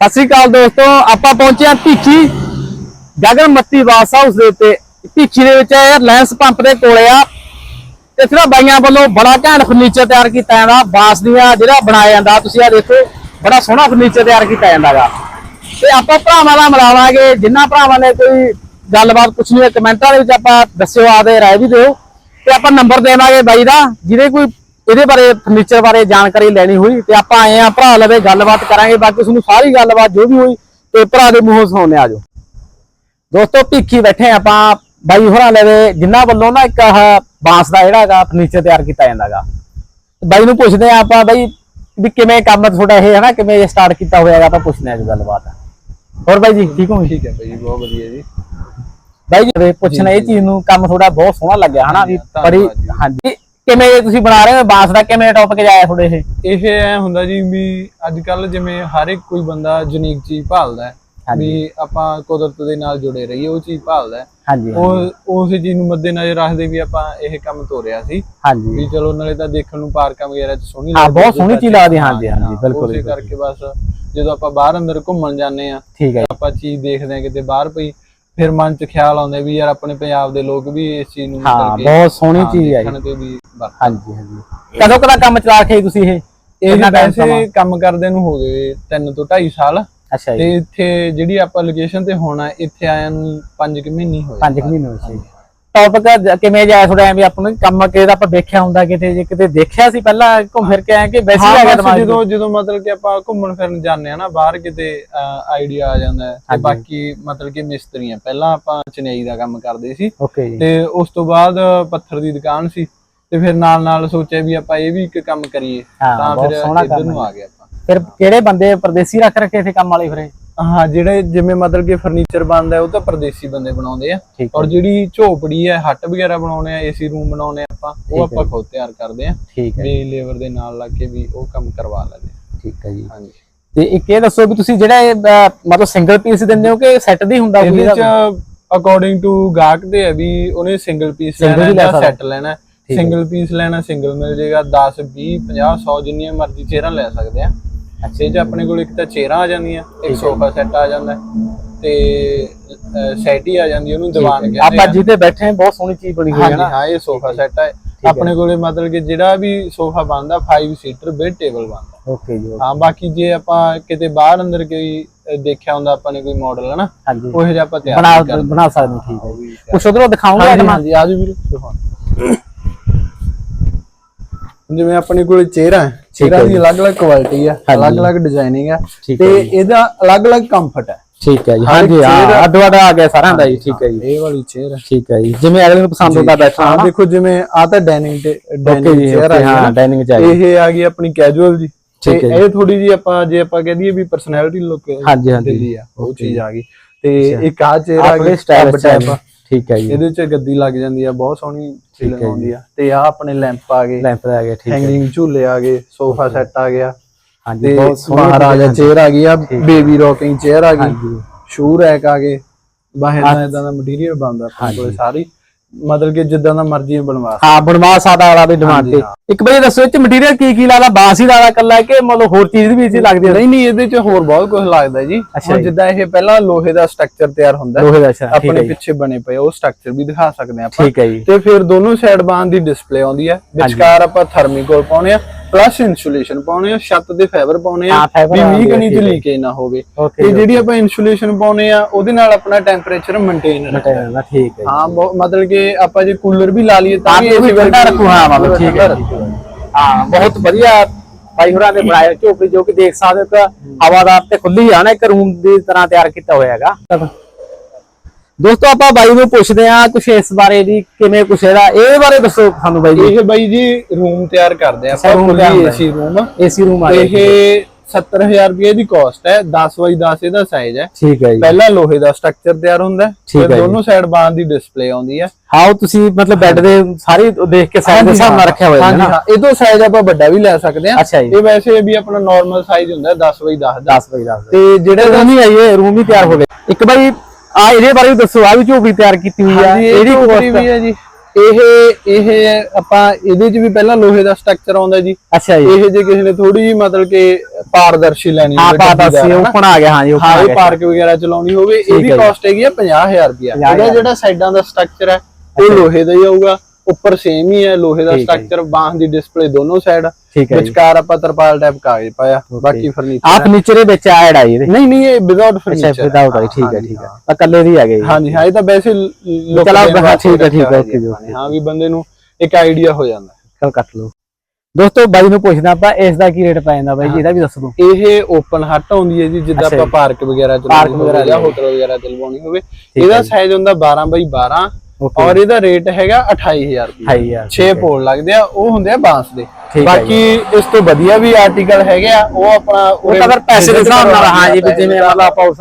ਸਤਿ ਸ੍ਰੀ ਅਕਾਲ ਦੋਸਤੋ, ਆਪਾਂ ਪਹੁੰਚੇ ਹਾਂ ਭੀਖੀ ਗਗਨ ਮੱਤੀ ਵਾਸ ਹਾਊਸ ਦੇ ਉੱਤੇ। ਭੀਖੀ ਦੇ ਵਿੱਚ ਇਹ ਲੈਂਸ ਪੰਪ ਦੇ ਕੋਲੇ ਆ। ਤੇ ਫਿਰ ਬਾਈਆਂ ਵੱਲੋਂ ਬੜਾ ਘੈਂਟ ਫਰਨੀਚਰ ਤਿਆਰ ਕੀਤਾ ਜਾਂਦਾ। ਬਾਂਸ ਦੀਆਂ ਜਿਹੜਾ ਬਣਾਇਆ ਜਾਂਦਾ, ਤੁਸੀਂ ਆ ਦੇਖੋ, ਬੜਾ ਸੋਹਣਾ ਫਰਨੀਚਰ ਤਿਆਰ ਕੀਤਾ ਜਾਂਦਾਗਾ ਤੇ ਆਪਾਂ ਭਰਾਵਾਂ ਦਾ ਮਿਲਾਵਾਂਗੇ। ਜਿੰਨਾ ਭਰਾਵਾਂ ਨੇ ਕੋਈ ਗੱਲਬਾਤ ਪੁੱਛਣੀ ਹੈ ਕਮੈਂਟਾਂ ਦੇ ਵਿੱਚ ਆਪਾਂ ਦੱਸਿਓ ਆਦੇ ਰਾਏ ਵੀ ਦਿਓ। ਤੇ ਆਪਾਂ ਨੰਬਰ ਦੇਵਾਂਗੇ ਬਾਈ ਦਾ, ਜਿਹਦੇ ਕੋਈ ਇਹਦੇ ਬਾਰੇ ਫਰਨੀਚਰ ਬਾਰੇ ਜਾਣਕਾਰੀ ਲੈਣੀ ਹੋਈ ਤੇ ਆਪਾਂ ਆਏ ਆ ਭਰਾ ਲਵੇ ਗੱਲਬਾਤ ਕਰਾਂਗੇ ਬਾਕੀ ਤੁਹਾਨੂੰ ਸਾਰੀ ਗੱਲਬਾਤ ਜੋ ਵੀ ਹੋਈ ਤੇ ਭਰਾ ਦੇ ਮੂੰਹੋਂ ਸੁਣਾਉਂਦੇ ਆਜੋ ਦੋਸਤੋ ਭਿੱਖੀ ਬੈਠੇ ਆਪਾਂ ਬਾਈ ਹੋਰਾਂ ਲਵੇ ਜਿਨ੍ਹਾਂ ਵੱਲੋਂ ਨਾ ਇੱਕ ਆਹ ਬਾਂਸ ਦਾ ਜਿਹੜਾ ਹੈਗਾ ਫਰਨੀਚਰ ਤਿਆਰ ਕੀਤਾ ਜਾਂਦਾਗਾ ਬਾਈ ਨੂੰ ਪੁੱਛਦੇ ਆ ਆਪਾਂ ਬਾਈ ਵੀ ਕਿਵੇਂ ਕੰਮ ਤੁਹਾਡਾ ਇਹ ਹੈ ਨਾ ਕਿਵੇਂ ਸਟਾਰਟ ਕੀਤਾ ਹੋਇਆਗਾ ਆਪਾਂ ਪੁੱਛਦੇ ਆ ਜੀ ਗੱਲਬਾਤ। ਹੋਰ ਬਾਈ ਜੀ ਠੀਕ ਹੋ? ਠੀਕ ਹੈ ਭਾਈ ਬਹੁਤ ਵਧੀਆ ਜੀ। ਬਾਈ ਜੀ ਪੁੱਛਣਾ ਇਹ ਚੀਜ਼ ਨੂੰ ਕੰਮ ਥੋੜਾ ਬਹੁਤ ਸੋਹਣਾ ਲੱਗਿਆ ਹਨਾ ਵੀ ਬੜੀ। ਹਾਂਜੀ। ਕਿਵੇਂ ਤੁਸੀਂ ਬਣਾ ਰਹੇ ਹੋ ਬਾਂਸ ਦਾ ਕਿਵੇਂ ਟੌਪਿਕ ਜਾਇਆ ਤੁਹਾਡੇ ਇਹ ਇਹ ਐ ਹੁੰਦਾ ਜੀ ਵੀ ਅੱਜ ਕੱਲ ਜਿਵੇਂ ਹਰ ਇੱਕ ਕੋਈ ਬੰਦਾ ਯੂਨੀਕ ਚੀਜ਼ ਭਾਲਦਾ ਹੈ। ਵੀ ਆਪਾਂ ਕੁਦਰਤ ਦੇ ਨਾਲ ਜੁੜੇ ਰਹੀਏ ਉਹ ਚੀਜ਼ ਭਾਲਦਾ ਹੈ ਹਾਂਜੀ ਉਹ ਉਸ ਚੀਜ਼ ਨੂੰ ਮੱਦੇ ਨਜ਼ਰ ਰੱਖਦੇ ਵੀ ਆਪਾਂ ਇਹ ਕੰਮ ਤੋਰਿਆ ਸੀ ਹਾਂਜੀ ਵੀ ਚਲੋ ਨਾਲੇ ਤਾਂ ਦੇਖਣ ਨੂੰ ਪਾਰਕਾਂ ਵਗੈਰਾ ਚ ਸੋਹਣੀ ਹਾਂ, ਬਹੁਤ ਸੋਹਣੀ ਚੀਜ਼ ਲੱਗਦੀ, ਹਾਂਜੀ, ਹਾਂਜੀ, ਬਿਲਕੁਲ, ਉਸੇ। ਕਰਕੇ ਬਸ ਜਦੋਂ ਆਪਾਂ ਬਾਹਰ ਅੰਦਰ ਘੁੰਮਣ ਜਾਂਦੇ ਆ। ਆਪਾਂ ਚੀਜ਼ ਦੇਖਦੇ ਆ ਕਿਤੇ ਬਾਹਰ ਪਈ ਫਿਰ ਮਨ ਚ ਖਿਆਲ ਆਉਂਦਾ ਵੀ ਯਾਰ ਆਪਣੇ ਪੰਜਾਬ ਦੇ ਲੋਕ ਵੀ ਇਸ ਚੀਜ਼ ਨੂੰ ਹਾਂ ਬਹੁਤ ਸੋਹਣੀ ਹਾਂ, ਚੀਜ਼ ਹੈ ਜੀ ਦੇਖਣ ਤੇ ਵੀ ਵਰਤ ਹਾਂਜੀ ਹਾਂਜੀ। ਕਦੋਂ ਕਦਾ ਕੰਮ ਚਲਾ ਕੇ ਤੁਸੀਂ ਇਹ? ਇਹ ਕਿੰਨਾ time ਸਮਾਂ? ਵੈਸੇ ਕੰਮ ਕਰਦੇ ਨੂੰ ਹੋ ਗਏ 3 ਤੋਂ 2.5 ਸਾਲ। ਅੱਛਾ ਜੀ। ਤੇ ਇੱਥੇ ਜਿਹੜੀ ਆਪਾਂ ਲੋਕੇਸ਼ਨ ਤੇ ਹੋਣਾ ਇੱਥੇ ਆਇਆਂ ਨੂੰ 5 ਕਿ ਮਹੀਨੇ ਹੋਏ। 5 ਮਹੀਨੇ ਹੋਏ ਸੀ। ਟੌਪਿਕ ਕਿਵੇਂ ਜਾਇਆ ਥੋੜਾ ਐ ਵੀ ਆਪਾਂ ਨੂੰ ਕੰਮ ਕਿਹਦਾ ਆਪਾਂ ਦੇਖਿਆ ਹੁੰਦਾ ਕਿਤੇ ਜੇ ਕਿਤੇ ਦੇਖਿਆ ਸੀ ਪਹਿਲਾਂ ਘੁੰਮ ਫਿਰ ਕੇ ਆਏ ਕਿ ਵੈਸੇ ਹੀ ਆ ਗਿਆ ਦਿਮਾਗ? ਜਦੋਂ ਜਦੋਂ ਮਤਲਬ ਕਿ ਆਪਾਂ ਘੁੰਮਣ ਫਿਰਨ ਜਾਂਦੇ ਆ ਨਾ ਬਾਹਰ ਕਿਤੇ ਆਈਡੀਆ ਆ ਜਾਂਦਾ ਤੇ। ਬਾਕੀ ਮਤਲਬ ਕਿ ਮਿਸਤਰੀਆਂ ਪਹਿਲਾਂ ਆਪਾਂ ਚਨੇਈ ਦਾ ਕੰਮ ਕਰਦੇ ਸੀ ਤੇ ਉਸ ਤੋਂ ਬਾਅਦ ਪੱਥਰ ਦੀ ਦੁਕਾਨ ਸੀ ਤੇ ਫਿਰ ਨਾਲ ਨਾਲ ਸੋਚਿਆ ਵੀ ਆਪਾਂ ਇਹ ਵੀ ਇੱਕ ਕੰਮ ਕਰੀਏ ਤਾਂ ਫਿਰ ਇੱਧਰ ਨੂੰ। ਆ ਗਏ ਆਪਾਂ ਫਿਰ ਕਿਹੜੇ ਬੰਦੇ ਪਰਦੇਸੀ ਰੱਖ ਰੱਖੇ ਇੱਥੇ ਕੰਮ ਵਾਲੇ ਫਿਰ? ਹਾਂ ਜਿਹੜੇ ਜਿਵੇਂ ਮਤਲਬ ਕਿ ਫਰਨੀਚਰ ਬਣਦਾ ਉਹ ਤਾਂ ਪਰਦੇਸੀ ਬੰਦੇ ਬਣਾਉਂਦੇ ਆ। ਠੀਕ ਔਰ ਜਿਹੜੀ ਝੋਪੜੀ ਹੈ ਹੱਟ ਵਗੈਰਾ ਬਣਾਉਣੇ ਆ ਏਸੀ ਰੂਮ ਬਣਾਉਣੇ ਆ ਆਪਾਂ ਉਹ ਆਪਾਂ ਖੁਦ ਤਿਆਰ ਕਰਦੇ ਆ। ਠੀਕ ਹੈ ਵੀ ਲੇਬਰ ਦੇ ਨਾਲ ਲੱਗ ਕੇ ਵੀ ਉਹ ਕੰਮ ਕਰਵਾ ਲੈਂਦੇ ਆ। ਠੀਕ ਹੈ ਜੀ। ਹਾਂਜੀ। ਤੇ ਇੱਕ ਇਹ ਦੱਸੋ ਵੀ ਤੁਸੀਂ ਜਿਹੜਾ ਇਹ, ਮਤਲਬ ਸਿੰਗਲ ਪੀਸ ਦਿੰਦੇ ਹੋ ਕਿ ਸੈੱਟ ਦੀ ਹੁੰਦਾ ਕੋਈ ਇਹਦੇ ਅਕੋਰਡਿੰਗ ਟੂ ਗਾਹਕ ਦੇ ਹੈ ਵੀ ਉਹਨੇ ਸਿੰਗਲ ਪੀਸ ਲੈਣਾ ਜਾਂ। ਸੈੱਟ ਲੈਣਾ। ਸਿੰਗਲ ਪੀਸ ਲੈਣਾ ਸਿੰਗਲ ਮਿਲ ਜਾਏਗਾ 10 20 50 100 ਜਿੰਨੀਆਂ ਮਰਜ਼ੀ ਚੇਅਰਾਂ ਲੈ ਸਕਦੇ ਆ। ਇਹ ਚ ਆਪਣੇ ਕੋਲ ਇੱਕ ਤਾਂ ਚੇਅਰਾਂ ਆ ਜਾਂਦੀਆਂ ਇੱਕ ਸੋਫਾ ਸੈੱਟ ਆ ਜਾਂਦਾ ਹੈ, ਤੇ ਸੈਟ ਹੀ ਆ ਜਾਂਦੀ ਉਹਨੂੰ ਦੀਵਾਨ ਕਹਿੰਦੇ ਆਪਾਂ ਜਿੱਤੇ ਬੈਠੇ ਹਾਂ ਬਹੁਤ ਸੋਹਣੀ ਚੀਜ਼ ਬਣੀ ਹੋਈ ਹੈ ਨਾ। ਹਾਂ ਇਹ ਸੋਫਾ ਸੈੱਟ ਹੈ। ਆਪਣੇ ਕੋਲੇ ਮਤਲਬ ਕਿ ਜਿਹੜਾ ਵੀ ਸੋਫਾ ਬਣਦਾ 5 ਸੀਟਰ ਬੈੱਡ ਟੇਬਲ ਬਣਦਾ। ਓਕੇ ਜੀ ਹਾਂ ਬਾਕੀ ਜੇ ਆਪਾਂ ਕਿਤੇ ਬਾਹਰ ਅੰਦਰ ਕੋਈ ਦੇਖਿਆ ਹੁੰਦਾ ਆਪਾਂ ਨੇ ਕੋਈ ਮਾਡਲ ਹਨਾ? ਹਾਂਜੀ। ਉਹ ਜਿਹਾ ਆਪਾਂ ਤਿਆਰ ਬਣਾ ਬਣਾ ਸਕਦੇ ਹਾਂ, ਠੀਕ ਹੈ ਜੀ ਕੁਛ ਉਧਰੋਂ ਦਿਖਾਉਂਗੇ? ਹਾਂਜੀ ਆਜੋ ਵੀਰੇ ਦਿਖਾਓ। ਜਿਵੇਂ ਆਪਣੇ ਕੋਲੇ ਚਿਹਰਾ ਹੈ ਚਿਹਰਾ ਦੀ ਅਲੱਗ-ਅਲੱਗ ਕੁਆਲਿਟੀ ਹੈ ਅਲੱਗ-ਅਲੱਗ ਡਿਜ਼ਾਈਨਿੰਗ ਠੀਕ ਤੇ ਇਹਦਾ ਅਲੱਗ-ਅਲੱਗ ਕੰਫਰਟ ਹੈ ਠੀਕ ਹੈ ਜੀ। ਹਾਂਜੀ ਹਾਂ ਚੇਅਰ- ਅੱਡ ਅੱਡ ਆ ਗਿਆ ਸਾਰਿਆਂ ਦਾ ਜੀ ਠੀਕ ਹੈ ਜੀ। ਇਹ ਵਾਲੀ ਚੇਅਰ ਠੀਕ ਹੈ ਜੀ। ਜਿਵੇਂ ਅਗਲੇ ਨੂੰ ਪਸੰਦ ਹੁੰਦਾ ਬੈਠਣਾ ਹਾਂ ਦੇਖੋ ਜਿਵੇਂ ਆ ਤਾਂ ਡਾਈਨਿੰਗ ਡਾਈਨਿੰਗ ਚੇਅਰ ਆ ਹਾਂ ਡਾਈਨਿੰਗ ਚ ਆ ਗਈ। ਇਹ ਆ ਗਈ ਆਪਣੀ ਕੈਜੂਅਲ ਜੀ। ਠੀਕ ਹੈ ਇਹ ਥੋੜੀ ਜੀ ਆਪਾਂ ਜੇ ਆਪਾਂ ਕਹਿ ਦਈਏ ਵੀ ਪਰਸਨੈਲਿਟੀ ਲੁੱਕ ਹਾਂਜੀ ਹਾਂਜੀ। ਆ ਉਹ ਚੀਜ਼ ਆ ਗਈ। ਤੇ ਇੱਕ ਆ ਚੇਅਰ ਆ ਗਈ ਸਟਾਈਲ ਟੈਬ ਠੀਕ ਹੈ ਜੀ। ਇਹਦੇ ਚ ਗੱਦੀ ਲੱਗ ਜਾਂਦੀ ਆ ਬਹੁਤ ਸੋਹਣੀ ਫੀਲਿੰਗ ਆਉਂਦੀ ਆ। ਤੇ ਆ ਆਪਣੇ ਲੈਂਪ ਆ ਗਏ। ਲੈਂਪ ਆ ਗਿਆ ਠੀਕ ਹੈ। ਹੈਂਗਿੰਗ ਝੂਲੇ ਆ ਗਏ ਸੋਫਾ ਸੈੱਟ ਆ ਗਿਆ। ਹਾਂਜੀ ਬਹੁਤ ਸੋਹਣੀ ਮਹਾਰਾਜਾ ਚੇਅਰ ਆ ਗਈ ਆ ਬੇਬੀ ਰੋਕਿੰਗ ਚੇਅਰ ਆ ਗਈ। ਸ਼ੂ ਰੈਕ ਆ ਗਏ। ਬਾਹਰ ਦਾ ਇਦਾਂ ਦਾ ਮਟੀਰੀਅਲ ਬਣਦਾ ਆਪਣੇ ਕੋਲੇ ਸਾਰੀ। ਮਤਲਬ ਕਿ ਜਿੱਦਾਂ ਦਾ ਮਰਜ਼ੀ ਬਣਵਾ ਸਕਦੇ। ਹਾਂ ਬਣਵਾ ਸਾਦਾ ਵਾਲਾ ਵੀ ਡਿਮਾਂਡ ਤੇ। ਇੱਕ ਵਾਰੀ ਦੱਸੋ ਇਹ ਚ ਮਟੀਰੀਅਲ ਕੀ ਕੀ ਲਾਦਾ ਬਾਂਸ ਹੀ ਲਾਦਾ ਕੱਲਾ ਕਿ ਮਤਲਬ ਹੋਰ ਚੀਜ਼ ਵੀ ਇੱਥੇ ਲੱਗਦੀ ਨਹੀਂ ਨਹੀਂ ਇਹਦੇ ਚ ਹੋਰ ਬਹੁਤ ਕੁਝ ਲੱਗਦਾ ਜੀ। ਹੁਣ। ਜਿੱਦਾਂ ਇਹ ਪਹਿਲਾਂ ਲੋਹੇ ਦਾ ਸਟਰਕਚਰ ਤਿਆਰ ਹੁੰਦਾ। ਲੋਹੇ ਦਾ ਅੱਛਾ ਆਪਣੇ ਪਿੱਛੇ ਬਣੇ ਪਏ ਉਹ ਸਟਰਕਚਰ ਵੀ ਦਿਖਾ ਸਕਦੇ ਆਪਾਂ। ਠੀਕ ਹੈ ਜੀ। ਤੇ ਫਿਰ ਦੋਨੋਂ ਸਾਈਡ ਬਾਨ ਦੀ ਡਿਸਪਲੇ ਆਉਂਦੀ ਹੈ। ਵਿਚਕਾਰ ਆਪਾਂ ਥਰਮੀਕੋਲ ਪਾਉਣੇ ਆ। ਪਲੱਸ ਇਨਸੂਲੇਸ਼ਨ ਪਾਉਣੇ ਆ ਛੱਤ ਦੇ ਫਾਈਬਰ ਪਾਉਣੇ ਆ ਵੀ ਮੀਂਹ ਕਣੀ ਹੈ। ਲੀਕੇਜ ਨਾ ਹੋਵੇ। ਤੇ ਜਿਹੜੀ ਆਪਾਂ ਇਨਸੂਲੇਸ਼ਨ ਪਾਉਣੇ ਆ ਉਹਦੇ ਨਾਲ ਆਪਣਾ ਟੈਂਪਰੇਚਰ ਮੇਨਟੇਨ ਰੱਖਦਾ ਨਾ ਠੀਕ ਹੈ ਹਾਂ ਮਤਲਬ ਕਿ ਆਪਾਂ ਜੇ ਕੂਲਰ ਵੀ ਲਾ ਲਈਏ ਤਾਂ ਤਾਂ ਵੀ ਇਸੇ ਠੰਡਾ ਰੱਖੋ। ਹਾਂ ਮਤਲਬ ਠੀਕ ਹੈ। ਹਾਂ। ਬਹੁਤ ਵਧੀਆ ਭਾਈ ਹੋਰਾਂ ਨੇ ਬਣਾਇਆ ਝੋਪੜੀ ਜੋ ਕਿ ਦੇਖ ਸਕਦੇ ਹੋ ਕਿ ਹਵਾਦਾਰ ਤੇ ਖੁੱਲੀ ਆ ਨਾ ਇੱਕ ਰੂਮ ਦੀ ਤਰ੍ਹਾਂ ਤਿਆਰ ਕੀਤਾ ਹੋਇਆ ਹੈਗਾ। ਦੋਸਤੋ ਆਪਾਂ ਬਾਈ ਨੂੰ ਪੁੱਛਦੇ ਆ ਕੁਛ ਇਸ ਬਾਰੇ ਵੀ ਕਿਵੇਂ ਕੁਛ ਇਹਦਾ ਇਹ ਬਾਰੇ ਦੱਸੋ ਸਾਨੂੰ ਬਾਈ ਜੀ। ਇਹ ਬਾਈ ਜੀ ਰੂਮ ਤਿਆਰ ਕਰਦੇ ਆ ਆਪਾਂ ਏਸੀ ਰੂਮ ਏਸੀ ਰੂਮ ਆ ਇਹ ਗਿਆ 70000 ਰੁਪਏ ਦੀ ਕਾਸਟ ਹੈ 10 ਬਾਈ 10 ਇਹਦਾ ਸਾਈਜ਼ ਹੈ। ਠੀਕ ਹੈ ਜੀ। ਪਹਿਲਾਂ ਲੋਹੇ ਦਾ ਸਟਰਕਚਰ ਤਿਆਰ ਹੁੰਦਾ ਫਿਰ। ਦੋਨੋਂ ਸਾਈਡ ਬਾਨ ਦੀ ਡਿਸਪਲੇ ਆਉਂਦੀ ਹੈ। ਹਾਂ ਉਹ ਤੁਸੀਂ ਮਤਲਬ ਬੈੱਡ ਦੇ ਸਾਰੀ ਦੇਖ ਕੇ ਸਾਈਜ਼ ਦੇ ਹਿਸਾਬ ਨਾਲ ਰੱਖਿਆ ਹੋਇਆ ਹੈ ਹਾਂਜੀ ਨਾ। ਹਾਂ। ਇਹ ਤੋਂ ਸਾਈਜ਼ ਆਪਾਂ ਵੱਡਾ ਵੀ ਲੈ ਸਕਦੇ ਹਾਂ। ਅੱਛਾ ਜੀ। ਇਹ ਵੈਸੇ ਵੀ ਆਪਣਾ ਨਾਰਮਲ ਸਾਈਜ਼ ਹੁੰਦਾ 10 ਬਾਈ 10 ਦਾ। 10 ਬਾਈ 10 ਤੇ ਜਿਹੜੇ ਰੂਮ ਹੀ ਆਈਏ ਰੂਮ ਹੀ ਤਿਆਰ ਹੋ ਗਏ ਇੱਕ ਬਾਈ ਆ ਇਹਦੇ ਬਾਰੇ ਵੀ ਦੱਸੋ ਆ ਵੀ ਝੋਪੜੀ ਤਿਆਰ ਕੀਤੀ ਹੋਈ ਆ ਇਹਦੀ ਝੋਪੜੀ ਵੀ ਹੈ ਜੀ। ਇਹ ਇਹ ਆਪਾਂ ਇਹਦੇ 'ਚ ਵੀ ਪਹਿਲਾਂ ਲੋਹੇ ਦਾ ਸਟਰਕਚਰ ਆਉਂਦਾ ਜੀ। ਅੱਛਾ ਜੀ। ਇਹ ਜੇ ਕਿਸੇ ਨੇ ਥੋੜੀ ਜਿਹੀ ਮਤਲਬ ਕਿ ਪਾਰਦਰਸ਼ੀ ਲੈਣੀ ਹਾਂ ਹੋਵੇ ਪਾਤਾ ਡੱਬੀਦਾਰ, ਸੀ ਹਨਾ। ਓਪਨ ਆ ਗਿਆ ਹਾਂ ਜੀ ਹਾਂ ਆ ਇਹ ਗਿਆ। ਪਾਰਕ ਵਗੈਰਾ ਚਲਾਉਣੀ ਹੋਵੇ ਇਹਦੀ ਹੈ ਜੀ। ਕਾਸਟ ਹੈਗੀ ਆ 50000 ਰੁਪਿਆ 50,000 ਇਹਦਾ ਜਿਹੜਾ ਸਾਈਡਾਂ ਦਾ ਸਟਰਕਚਰ ਹੈ ਉਹ ਲੋਹੇ ਦਾ ਹੀ ਆਊਗਾ। ਉੱਪਰ ਸੇਮ ਹੀ ਹੈ ਲੋਹੇ ਦਾ। ਸਟਰਕਚਰ ਬਾਂਹ ਦੀ ਡਿਸਪਲੇ ਦੋਨੋਂ ਸਾਈਡ ਵਿਚਕਾਰ ਆਪਾਂ ਤਰਪਾਲ ਟਾਈਪ ਕਾਗਜ਼ ਪਾਇਆ ਬਾਕੀ ਫਰਨੀਚਰ ਆ ਫਰਨੀਚਰ ਦੇ ਵਿੱਚ ਐਡ ਆ ਜੀ ਇਹਦੇ ਨਹੀਂ ਨਹੀਂ ਇਹ ਵਿਦਆਊਟ ਅੱਛਾ ਫਰਨੀਚਰ ਵਿਦਆਊਟ ਆ ਜੀ, ਠੀਕ ਹੈ ਠੀਕ ਹੈ। ਆ ਕੱਲੇ ਦੀ ਆ ਗਈ ਹਾਂਜੀ ਹਾਂ ਇਹ ਤਾਂ ਵੈਸੇ ਲੋਕ ਚਲੋ, ਠੀਕ ਹੈ, ਠੀਕ ਹੈ। ਹਾਂ ਵੀ ਬੰਦੇ ਨੂੰ ਇੱਕ ਆਈਡੀਆ ਹੋ ਜਾਂਦਾ ਚਲ ਕੱਟ ਲਓ। ਦੋਸਤੋ ਬਾਈ ਨੂੰ ਪੁੱਛਦਾ ਆਪਾਂ ਇਸ ਦਾ ਕੀ ਰੇਟ ਪੈ ਜਾਂਦਾ ਬਾਈ ਜੀ ਇਹਦਾ ਵੀ ਦੱਸ ਦਿਓ। ਇਹ ਓਪਨ ਹੱਟ ਆਉਂਦੀ ਹੈ ਜੀ ਜਿੱਦਾਂ ਅੱਛਾ ਆਪਾਂ। ਪਾਰਕ ਵਗੈਰਾ ਪਾਰਕ ਚਲਾਉਣੀ ਵਗੈਰਾ ਜਾਂ। ਹੋਟਲ ਵਗੈਰਾ ਤੇ ਲਵਾਉਣੀ ਹੋਵੇ ਇਹਦਾ। ਸਾਈਜ਼ ਹੁੰਦਾ 12 ਬਾਈ 12 ਓਕੇ ਔਰ ਇਹਦਾ ਰੇਟ ਹੈਗਾ 28000 ਰੁਪਏ ਹਾਈ ਯਾਰ 6 ਪੋਲ ਲੱਗਦੇ ਆ ਉਹ ਹੁੰਦੇ ਆ ਬਾਂਸ ਦੇ। ਬਾਕੀ ਇਸ ਤੋਂ ਵਧੀਆ ਵੀ ਆਰਟੀਕਲ ਹੈਗੇ ਆ ਉਹ ਆਪਣਾ ਉਹ ਤਾਂ ਫਿਰ ਪੈਸੇ ਦੇ ਹਿਸਾਬ ਨਾਲ ਹਾਂ ਜੀ ਜਿਵੇਂ ਮਤਲਬ ਆਪਾਂ ਉਸ